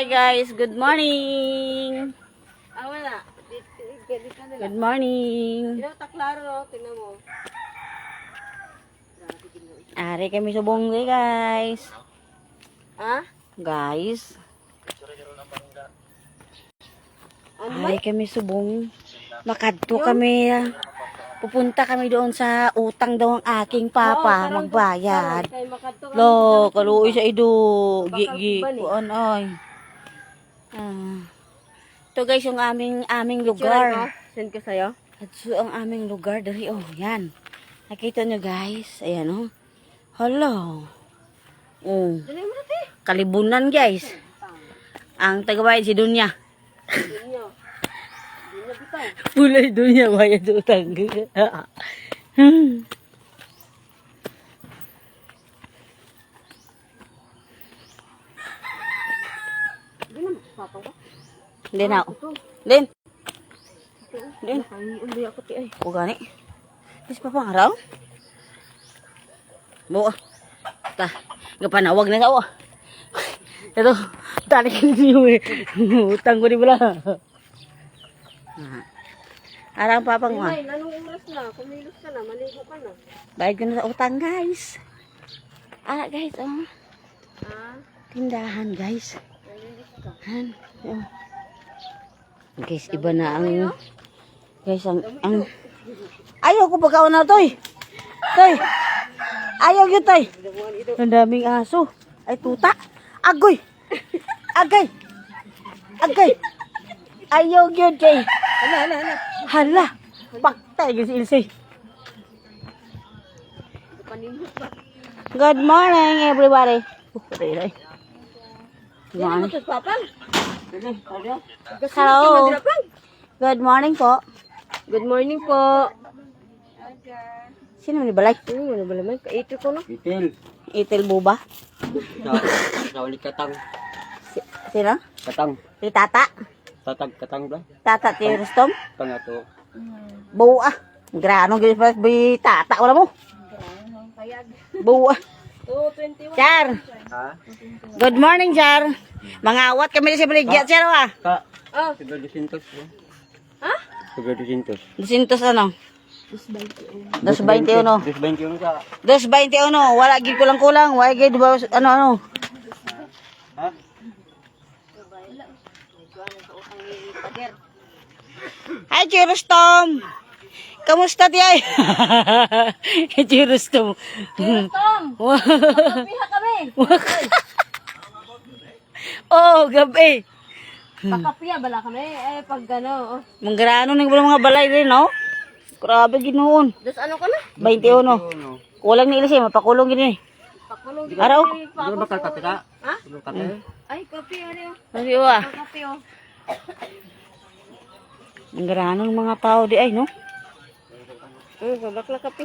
Hi guys, good morning. Ah, wala. Good morning. Ito, taklaro, tingnan mo. Ari kami sa bongge guys. Ha? Guys, ari kami subong. Makadto kami. ah. Pupunta kami doon sa utang daw ang aking papa magbayad. Lo, kaluoy sa ido. Gi gi Bakal kuan oy. Ah. Ito guys yung aming aming Lugar. lugar. Send ko sa'yo. Ito ang aming lugar dari oh, yan. Nakita nyo guys, ayan oh. Hello. Oh, Dali kalibunan guys. Ang tagabayad si Dunya. Dali. Dali. Pulay Dunya bayad utang. Hmm. Dali na, papang ko. Na ako. Din. Ay, uloy ako ti ay. O gani. Is pa pang araw? Buo. Ta. Gapanawag na sa o. Ito. Tali ka niyo eh. Utang ko di bala. Arang papang mo. Ay, anong oras na? Kumilos ka na, maligo ka na. Bayad ko na sa utang guys. Ah guys, oh. Ah, Tindahan guys. Han. Oh. Guys, iba na ang... Guys, ang... ang Ayaw ko pagkaon na, Toy. Toy. Ayaw yun, Toy. Ang daming aso. Ay, tuta. Agoy. Agay. Agay. Ayaw yun, kay. Hala, hala, hala. Hala. Paktay, guys, Ilse. Good morning, everybody. Oh, ray, ray. Good morning. Hello. Good morning po. Good morning po. Sino ni balay? Ano mo na ba naman? Kaito ko na. Itil. Itil buba. Sa, ulit katang. Si- Sino? Katang. Si Tata. Tatag katang ba? Tata ti Rustom. Pangato. Buwa. Grano gid pa bi tata wala mo. Buwa. 221. Char. Ha? Good morning, Char. Mangawat kami sa baligya, Char wa. Ka. Ah, Siguro 200. Ha? Siguro 200. Dusintos ano? 221. 221 sa. 221. Wala gid kulang-kulang. Wala gid ba ano ano. Ha? Hi, Chirustom. Kamusta di ay? Chirustom. Tom! Wow. Piha kami! oh, gabi. Pakapiya bala kami. Eh, pag ano, oh. Manggrano ning mga balay rin, no? Grabe ginoon. Das ano ka na? 21. Ano? Kulang ni Ilse, mapakulong gini. Pakulong Araw. Siguro bakal kape ka? Ha? Kape? Ay, kape, ano? Sabi wa. Kape, oh. Manggrano ng mga tao di ay, no? Hmm, babak na kape.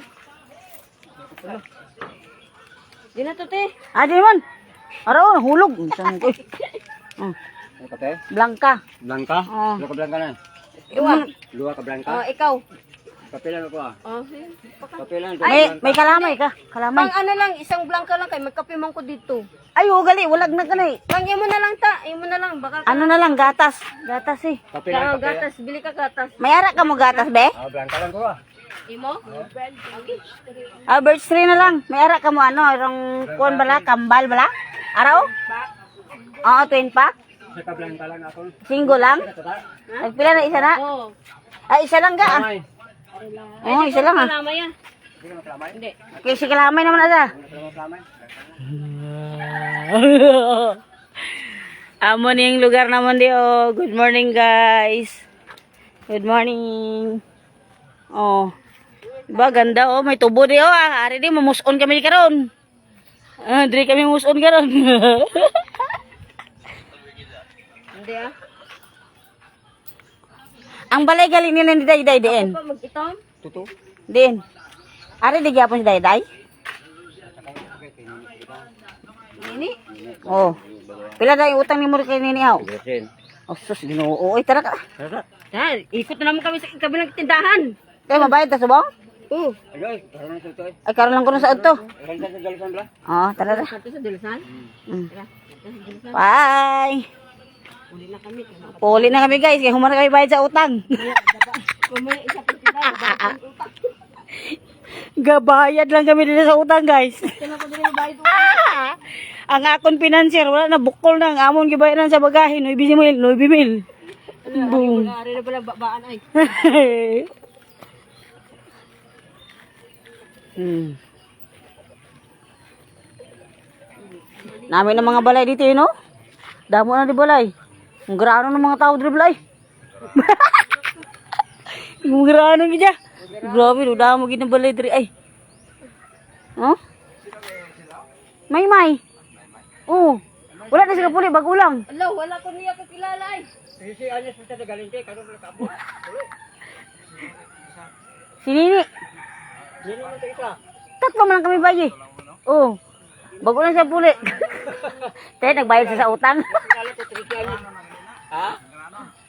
Di na to, te. Ah, di man. Araw, hulog. Saan ko? Oh, kape? Blanca. Blanca? Oo. Luka Blanca na. Iwa. Luwa ka Oh, Blanca? ikaw. Kape lang ako ah. Oh. Paka- Kape lang. May, may kalamay ka. Kalamay. Pang ano lang, isang blanca lang kay magkape man ko dito. Ay, ugali. Walag na ka na eh. Pang mo na lang ta, imo na lang baka Ano na lang, gatas. Gatas eh. Kape lang, kape lang. gatas, bili ka gatas. May ara ka mo gatas, be? Ah, Blanca lang ko ah. Imo? Ah, birch tree na lang. May ara ka mo ano, irong kuwan bala, kambal bala? Araw? Oo, twin pack. Saka Blanca lang ako. Single lang. Nagpila na isa na. Oo. Ay, isa lang ga. ah. Kamay. Oo, isa lang ah. Tama yan. Hindi. Kaya si kalamay naman ada. Maklamay? Amo ni yung lugar naman di oh. Good morning guys. Good morning. Oh. Diba ganda oh, may tubo di oh. Ah. Ari di mamuson kami karon. Ah, diri kami muson karon. Hindi ah. Ang balay galing nila ni Dayday diin. Pa mag-itom? Tuto? Din. Ari di gyapon si Dayday. Nini? Oh. Pila na yung utang ni mo kay nini aw. Oh, sus, ginoo. Oy, tara ka. Tata? Yan, ikot na naman kami sa kabilang tindahan. Kaya mabayad ta subong? Oo. Ay, karoon na ito eh. Ay, karon lang ko na sa bala. Oh, tara ra. Mm. Bye. Uli na kami. Ano? Puli na kami guys, kaya humana kami bayad sa utang. Gabayad lang kami dito sa utang guys. Ang akon financier, wala na, bukol na. Ang amon gibayaran sa bagahe, 9 mil, 9 mil. Boom. Wala rin na pala ba- baan ay. Hmm. Namin ng mga balay dito, yun, no? Damo na di balay. Ang grano ng mga tao dito balay. Ang grano gidya. Grabe, no, damo gid ng balay diri ay. Oh? May may. Oh. Wala na sila puli bag ulang. Ala, wala ko niya kakilala ay. Sisi anyos sa galing kay karon na kabot. Sinini. Sino man to isa? Tatlo man lang kami bayi. Oh. Bago lang siya puli. Te, nagbayad siya sa utang. Kala ko 30 anyos. Ha?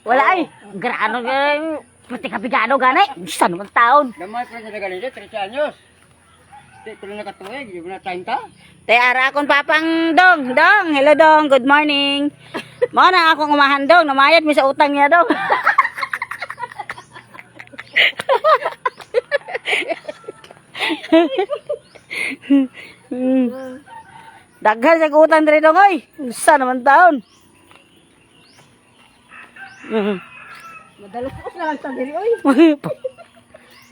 Wala ay. Grano ganay. Pati kapigano ganay. Isa naman taon. Damay pa sa galing kay 30 anyos. Ko na katuig, di na 30. Te, ara akong papang dong. Dong. Hello dong. Good morning. Mga na akong umahan dong. Namayad mi sa utang niya dong. Daghan sa utang diri dong oy. Isa naman taon. Madalas ko lang sa diri oy.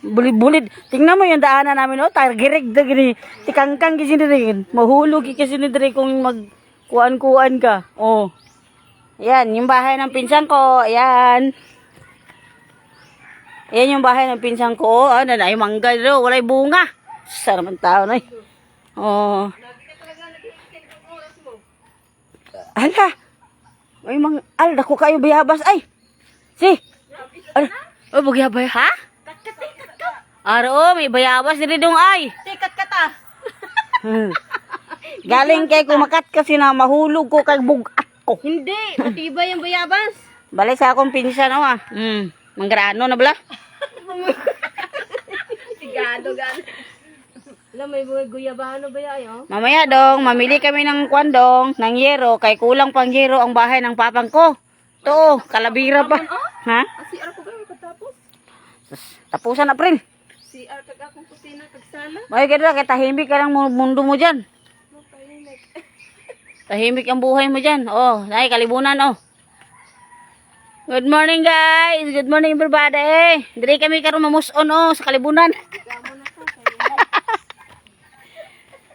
Bulit-bulit. Tingnan mo yung daanan namin, oh. Targirig na gini. Tikangkang kasi rin. Mahulog kasi Dre kung mag kuan-kuan ka. Oh. Ayan, yung bahay ng pinsan ko. Ayan. Ayan yung bahay ng pinsan ko. Oh, ano na, yung mangga dito. Walay bunga. Sa naman tao na eh. Oh. Ala. May mga, al, dako kayo bayabas. Ay. Si. Ala. Oh, bagyabay. Ha? Aro, may bayabas diri dong ay. Tikat ka ta. Hmm. Galing kay kumakat kasi na mahulog ko kay bugat ko. Hindi, matibay yung bayabas. Balay sa akong pinsan oh ah. Hmm. Manggrano na bala? Sigado gan. Alam, may guyabahan na ba yan, oh? Mamaya dong, mamili kami ng kwandong, ng yero, kay kulang pang yero ang bahay ng papang ko. To, kalabira pa. Ha? Ah, si Ar ko ba katapos? Sus, Tapusan April. Si Ar kag akong kusina kag sala. May ganda kay tahimik ka ng mu- mundo mo diyan. Mapainig. Tahimik ang buhay mo diyan. Oh, nay kalibunan oh. Good morning guys. Good morning everybody. Diri kami karon mamuson oh sa kalibunan.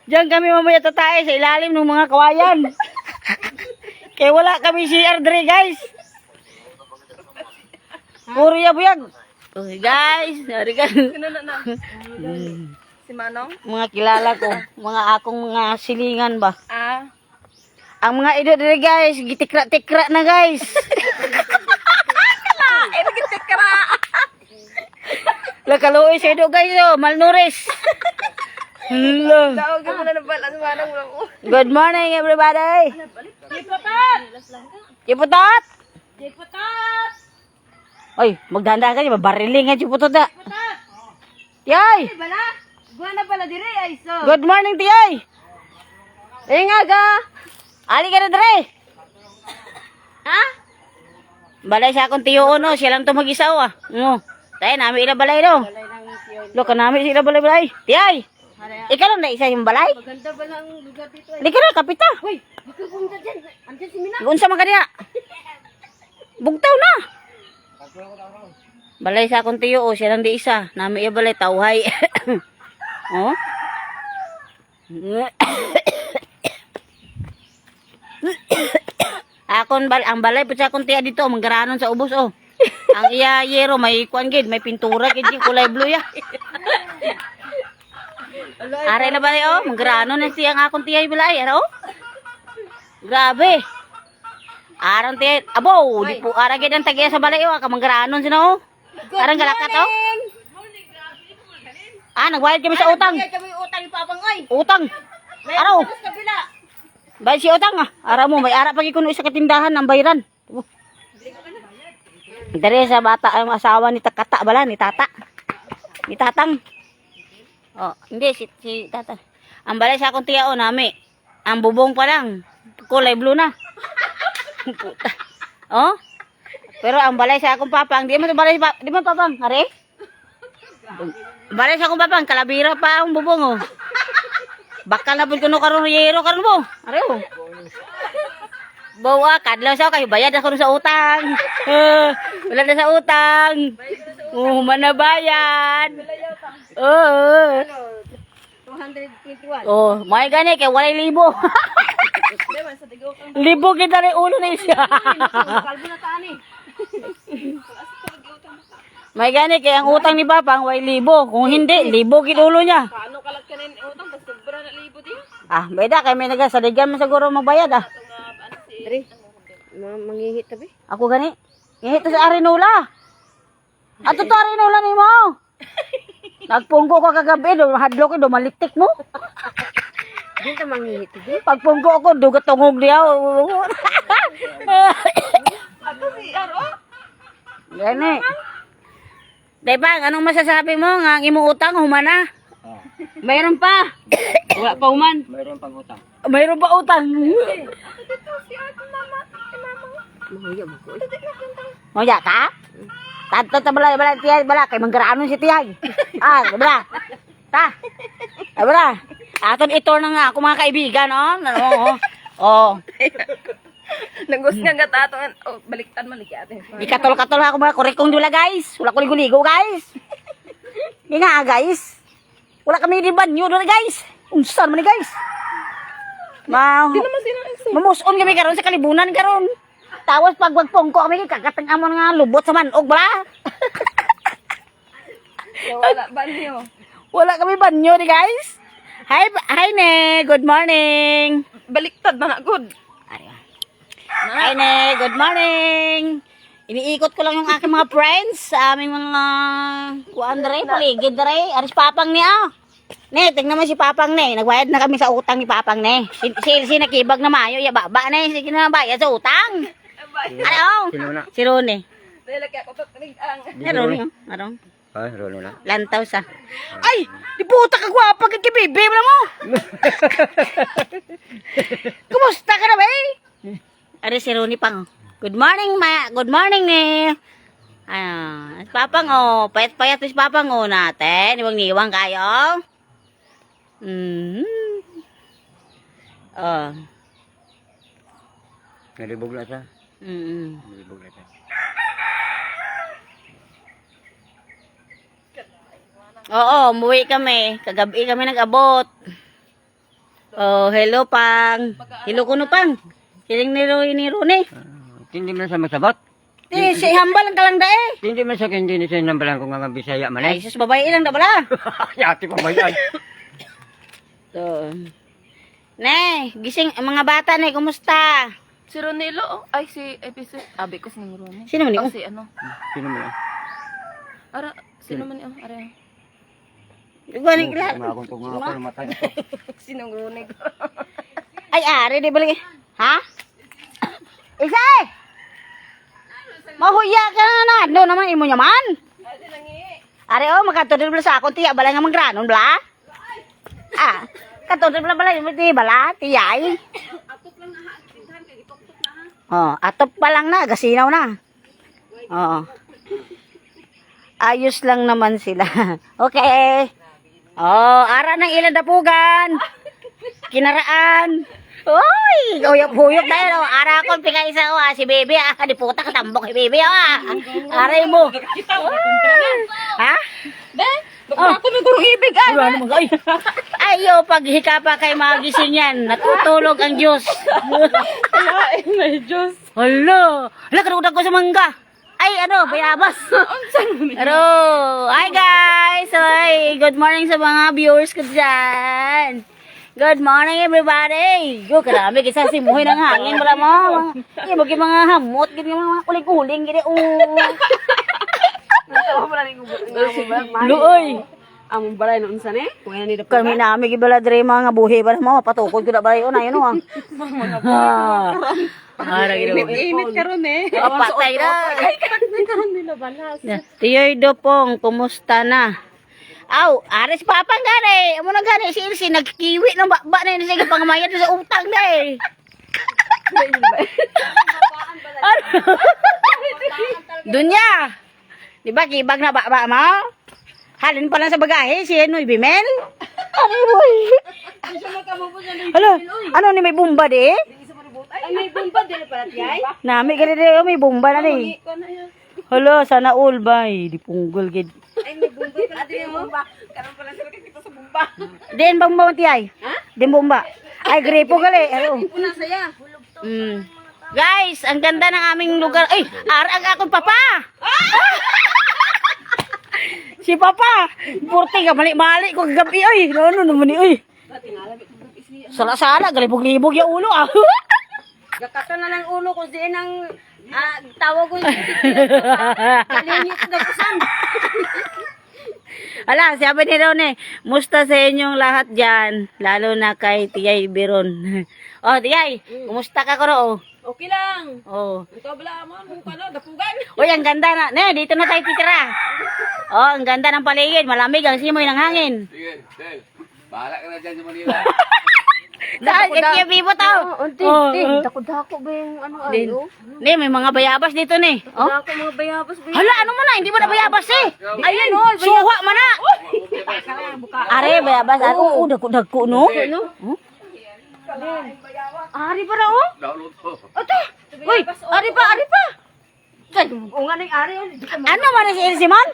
Diyan kami mamaya tatay sa ilalim ng mga kawayan. Kaya wala kami CR diri guys. Puro yabuyag. Okay guys, nari ka. Si Manong? mga kilala ko, mga akong mga silingan ba. Ah. Ang mga ido diri guys, gitikra-tikra na guys. Ay, nagkitikra! Lakaluoy sa ido guys oh, malnourished. Hello. Good morning everybody. Jipotat! Chiputot! Jipotat! Oy, magdanda ka, babariling nga chiputot da. Jipotat! Tiyay! Ay, bala! Buwan na pala dire, ay so. Good morning, Tiyay! Inga ka! Ali ka na dre! Ha? Balay sa akong tiyo no, siya lang to mag-isaw ah. No. Tayo, namin ila balay do. Lo ka namin sila balay balay. Tiyay! Haraya. Ikaw lang na isa yung balay? Maganda ba lang lugar dito ay? Hindi ka na, kapita. Hoy, baka punta dyan. Andiyan si Mina. Unsa man kaniya? Bugtaw na. Balay sa akong tiyo, oh, siya lang di isa. Nami iya balay tawhay. oh. akon bal ang balay pud sa akong tiya dito manggaranon sa ubos oh. Ang iya yero may kuan gid, may pintura gid yung kulay blue ya. Aray na balay oh, manggaranon na siya ang akong tiya balay, ano? Grabe. Arang tiya, abo, di po aragid ang tagiya sa balay oh, kamanggaranon sino oh. Arang galakat oh. Ah, nagbayad kami sa utang. Kami utang yung papang oy. Utang. Araw. Bayad si utang ah. Ara mo, may ara pagi kuno isa ka tindahan ng bayaran. Dari sa bata ang asawa ni Takata bala ni Tata. Ni Tatang. Oh, hindi si si Tata. Ang balay sa akong tiya o nami. Ang bubong pa lang. Kulay blue na. Puta. Oh? Pero ang balay sa akong papang, di man balay pa- di man papang, are? Balay sa akong papang, kalabira pa ang bubong oh. Bakal na pud kuno karon yero karon mo. Are oh. Bawa, kadlaw sa kayo bayad ako sa utang. Eh, wala na sa utang. Oh, mana bayad. Oo. 221. Oh, may gani kay walay libo. Libo kita rin ulo na siya. may gani kay ang utang ni Papang way libo. Kung hindi, libo gid ulo niya. Paano kalat ka rin utang? Basta sobra na libo din. Ah, beda kay may nagasaligan mo siguro magbayad ah. Dre, mangihit tabi. Ako gani. Ngihit to sa Arinula. Ato to Arinula ni mo. Nagpungko ka kagabi, do hadlo ko do malitik mo. Di ka mangihit tabi. Pagpungko ako, dugat tungog niya. Ako si Aro. Gani. Debang, anong masasabi mo nga ang imong utang humana? Oh, Mayroon pa. Wala pa uman. mayroon pang utang. Mayroon ba utang? Mahuya mo ko. Ka? Tanto ta bala bala tiyay bala kay manggaraanon si tiyay. Ah, bala. Ta. Ah, bala. Aton ito na nga ako mga kaibigan, oh. Ano, oh. Oh, Nagos nga gata ato. Oh, baliktad man lagi ate. di katol-katol ako mga kurikong dula, guys. Wala ko ligo-ligo, guys. Di nga, guys. Wala kami di banyo doon, guys. Unsan man ni, guys. Ma, Naman sino ang mamuson kami karon sa kalibunan karon. Tapos pag wagpongko kami kakatang amon nga lubot sa manog bala. Wala ba niyo? Wala kami banyo ni guys. Hi, hi ne. Good morning. Baliktad man agud. Hi ne. Good morning. Iniikot ko lang yung aking mga friends sa aming mga kuan dere, paligid dere. Aris papang ni ah. Ne, tingnan mo si Papang ne. Nagbayad na kami sa utang ni Papang ne. Si, si, si nakibag na mayo, ya baba ne. Sige na bayad sa utang. Ano? Sino na? Si Rone. Dahil lagi ako tutulig ang. Si Rone. Arong. Ay, rolo na. Lantaw sa. Ay! Di puta ka gwapa ka kibibi mo na mo! Kumusta ka na ba eh? Are si Ronnie pang. Good morning, ma. Good morning ni. Ah, papang oh, payat-payat si papang oh natin. Iwang niwang kayo. Hmm. Oh. Nalibog na siya. Mm. Na siya. Oo, umuwi kami. Kagabi kami nag-abot. Oh, hello pang. Hello kuno pang. Kiling ni Roy ni Rone. Ah, Hindi man siya masabot. Di, si hambal lang kalang dae. Hindi man siya hindi ni siya nambalan kung nga bisaya man Ay, eh. sus babae lang da bala. Yati pa ba yan? So. Ne, gising ang mga bata ne, kumusta? Si Ronelo, oh. ay si episode. Abi ko si Ronelo. Sino man Oh, yun? si ano? Sino mo yan? Ara, sino man yun? Ara. Mga kila. akong kung nga ako namatay ito. Sinong Ronelo? Ay, ari di balik. Ha? Isa eh! Mahuya ka na na. No naman imo nyaman. Ari oh, makatudod bala sa akong tiya bala nga mangranon bala. Ah, katudod bala bala imo ti bala tiyay. Oh, atop pa lang na, gasinaw na. Oo. Ayos lang naman sila. okay. Oh, ara ng ilan dapugan. Kinaraan. Uy, uyok-uyok na yun. oh. Ara ko, pika isa ko ah. Si Bebe ah. Di puta katambok si Bebe ah. Aray mo. Ha? Be, baka ako may gurong ibig ay. Wala naman ay. Ayo, pag hikapa kay magising yan, natutulog ang Diyos. Ay, may Diyos. Hala, hala, kanudag ko sa mangga. Ay, ano, bayabas. Pero, hi guys! Hi, good morning sa mga viewers ko dyan. Good morning everybody! Yo, karami kisa si muhay ng hangin wala mo. Mga, mga, mga hamot, gini mga kuling-kuling, oh. Luoy! Ang balay noon sa ne? Kung yan nila Kami namin gibala dire mga buhi ba mo patukod ko na ba yun ayun ah. Ara gino. Init ka ron eh. Apatay na. Karon nila balas. Tiyoy dopong, kumusta na? Aw, ares papang gani. Amo na gani si Ilse nagkiwi ng bakba na yun sige pangmayad sa utang na eh. Ano? Dunya. Di ba kibag na ba ba mo? Halin pa lang sa bagahe si Enoy Bimel. Ano boy? Hala, ano ni may bomba di? Ay, may bomba din pala tiyay. Nami gani di oh, may bomba na di. Hala, sana all bay. Di punggol gid. Ay, may bomba pala tiyay mo. Karoon pala sila kita sa bomba. Din bang bomba tiyay? Ha? Din bomba. Ay, gripo gali. Ano? Una saya. Mm. Guys, ang ganda ng aming lugar. Ay, arag akong papa. si papa. Purti ka mali-mali ko gabi oy. Ano naman ni oy. Sala-sala, galibog-libog yung ulo ah. Gakata na ng ulo ko diin ang ah, tawag ko. Kalinyot na kusan. Ala, sabi ni Ron eh, musta sa inyong lahat dyan, lalo na kay Tiyay Biron. oh, Tiyay, kumusta ka ko ro? Okay lang. Oh. Ikaw bala mo, mong kano, dapugan. Uy, ang ganda na. Ne, dito na tayo titira. Oh, ang ganda ng paligid. Malamig ang simoy ng hangin. Sige, Del. Bahala ka na dyan sa Manila. Dahil, kaya vivo tao. Unti, Oh, unti. oh. Dako-dako ba yung ano Din. ayo? Ne, may mga bayabas dito ne. Oh. Dako mga bayabas ba? Hala, ano mo na? Hindi mo na bayabas eh. Ayun, suha mo na. Are, bayabas. Oo, dako-dako, no? Ano? Hmm? Ari pa ra oh. Download ko. Ate. Uy, ari pa, ari pa. O nga nang ari oh. Ano man na si Elsie man?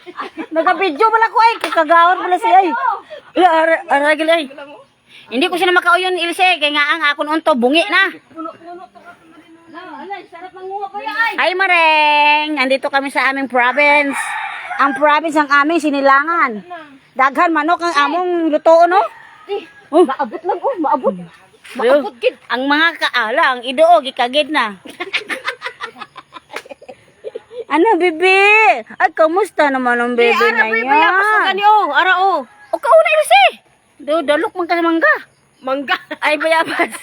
Nagka-video pala ko ay. Kagawar pala siya ay. Ala, ara, ara, gila ay. Hindi ko siya na makauyon, Ilse. Kaya nga ang akon unto, bungi na. puno-puno to ka na. Ala, sarap ng nguha pa yan. Hi, Mareng! Andito kami sa aming province. Ang province ang aming sinilangan. Daghan manok ang among luto, no? Oh. Maabot lang oh, maabot. Maabot gid. Ang mga kaala, ang idoog, ikagid na. ano, bibi? Ay, kamusta naman ang bebe na yan? Bayabas na gani oh, ara oh. O, kauna ilse. Do, dalok man ka sa mangga. Mangga. Ay, bayabas.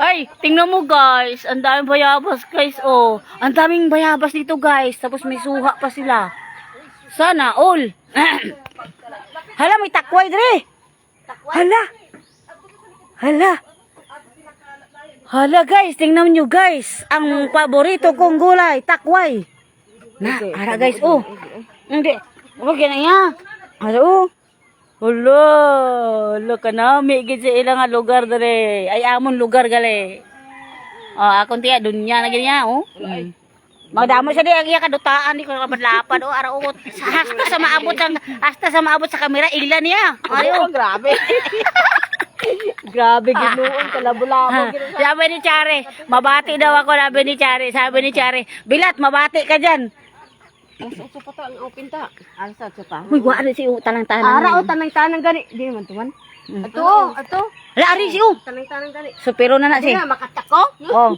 Ay, tingnan mo guys. Ang daming bayabas guys. Oh, ang daming bayabas dito guys. Tapos may suha pa sila. Sana all. Hala, may takway dre. Hala. Hala. Hala guys, tingnan nyo guys. Ang paborito kong gulay, takway. Na, ara guys, oh. Hindi. Huwag yan na yan. Ara, oh. Hala, hala ka na, may gid sa ilang lugar dere. Ay amon lugar gali. Ah, akon tiya dunya na ganyan, oh. Mm. Magdamo siya di ang iya kadutaan di ko kamadlapad oh araot. Hasta sa maabot ang hasta sa maabot sa kamera ila niya. Ayo. grabe. grabe ginuon ka labo-labo. Sabi ni Chare, mabati daw ako sabi ni Chare. Sabi ni Chare, bilat mabati ka diyan. Asa pa ta ang open ta. Asa sa pa. Uy, wa na si tanang tanang. Ara o tanang-tanang gani. Di naman tuman. Ato, ato. Ala ari si oh. Tanang-tanang gani. Supero na na si. Di na makatako. Oh.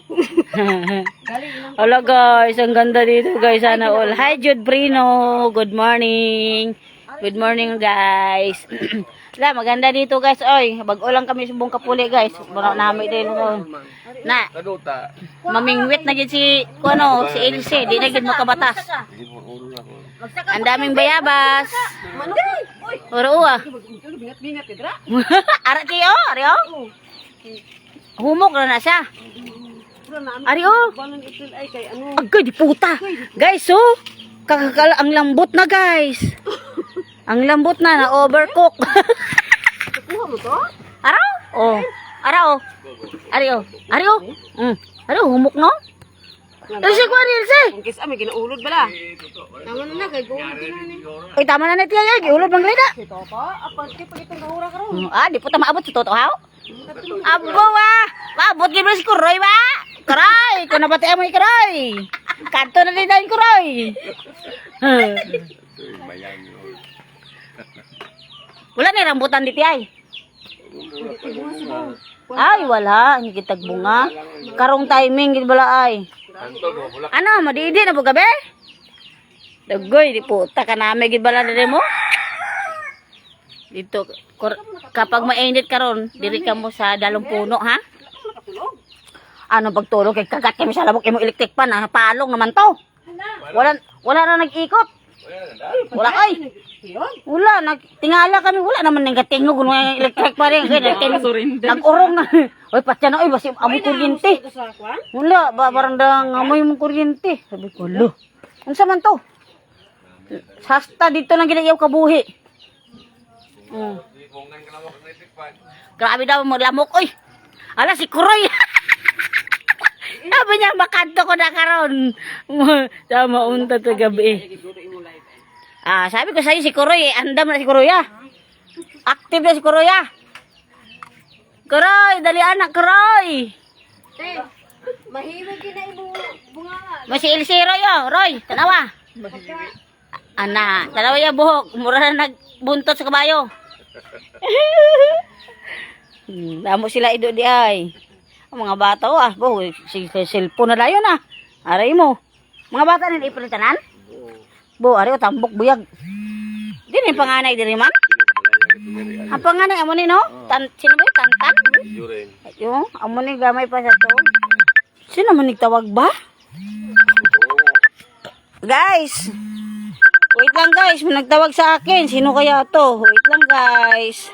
Hello guys, ang ganda dito guys. Sana all. Hi Jude Brino. Good morning. Good morning guys. Wala, maganda dito guys. Oy, bago lang kami sa buong kapuli guys. Bara namin din ko. Na, Kaduta. mamingwit na gid si kuno, si Elsie, di na gid makabatas. Ang daming bayabas. Oro ah. Ara tiyo, ari oh. Humok na na siya. Ari oh. Agay, di puta. Guys, oh. Kakakala, ang lambot na, guys. Ang lambot na, na overcook. Kuha mo to? Araw? Oh. Araw, oh. Ari, oh. Ari, oh. Mm. Ari, humok, no? Ilse ko, Ari, Ilse. Ang kis ami ginaulod bala. Tama na na kay go na ni. Uy, tama na na tiya, yay. Giulod ng lida. Si Toto, apan kay pagitong kahura ka ron. Mm, Ah, di puta maabot si Toto, haw? Abo, ah. Maabot, gibra si Kuroy, ba? Kuroy, kung nabati mo yung Kuroy. Kanto na din na yung Kuroy. Wala ni rambutan di tiyay. Ay, wala. Hindi kitag bunga. Karong timing, gid bala ay. Ano, madidi na po gabi? Dagoy, di po. Taka namin, gid bala na mo. Dito, kapag mainit karon, diri ka mo sa dalong puno, ha? Ano pagtulog kay kagat kami sa labok imo electric pan, ha? Palong naman to. Wala wala na nag-ikot. Wala ay. Wala, nagtingala kami, wala naman nang gatingog ng electric pa rin. Nag-urong na. Oy, patya na, oy, basi amoy kuryente. Sa? Wala, ba, parang dang amoy mong kuryente. Sabi ko, lo. Unsa man to? Sasta dito lang ginayaw kabuhi. Mm. Grabe daw mo lamok, oy. Ala, si Kuroy. Sabi niya, makanto ko na karon. Sa maunta to gabi. Ah, sabi ko sa'yo, si Kuroy, eh. andam na si Kuroy, ah. Active na si Kuroy, ah. Kuroy, dali anak, Kuroy. Te, mahiwag din na ibong bunga nga. Masi ilsi Roy, oh. Roy, tanawa. Ana, tanawa ya buhok. Mura na nagbuntot sa kabayo. hmm, damo sila ido di ay. Ang mga bata, oh, ah. Bo, si, si cellphone na dayon, ah. Aray mo. Mga bata na ipalitanan? Bo, oh, tambok, buyag. Di ni panganay diri man? Ang panganay, amo ni, no? Tan, sino ba? Tantan? Juren. Yung, amo ni gamay pa sa to. Sino man nagtawag ba? Guys! Wait lang guys, may nagtawag sa akin. Sino kaya to? Wait lang guys.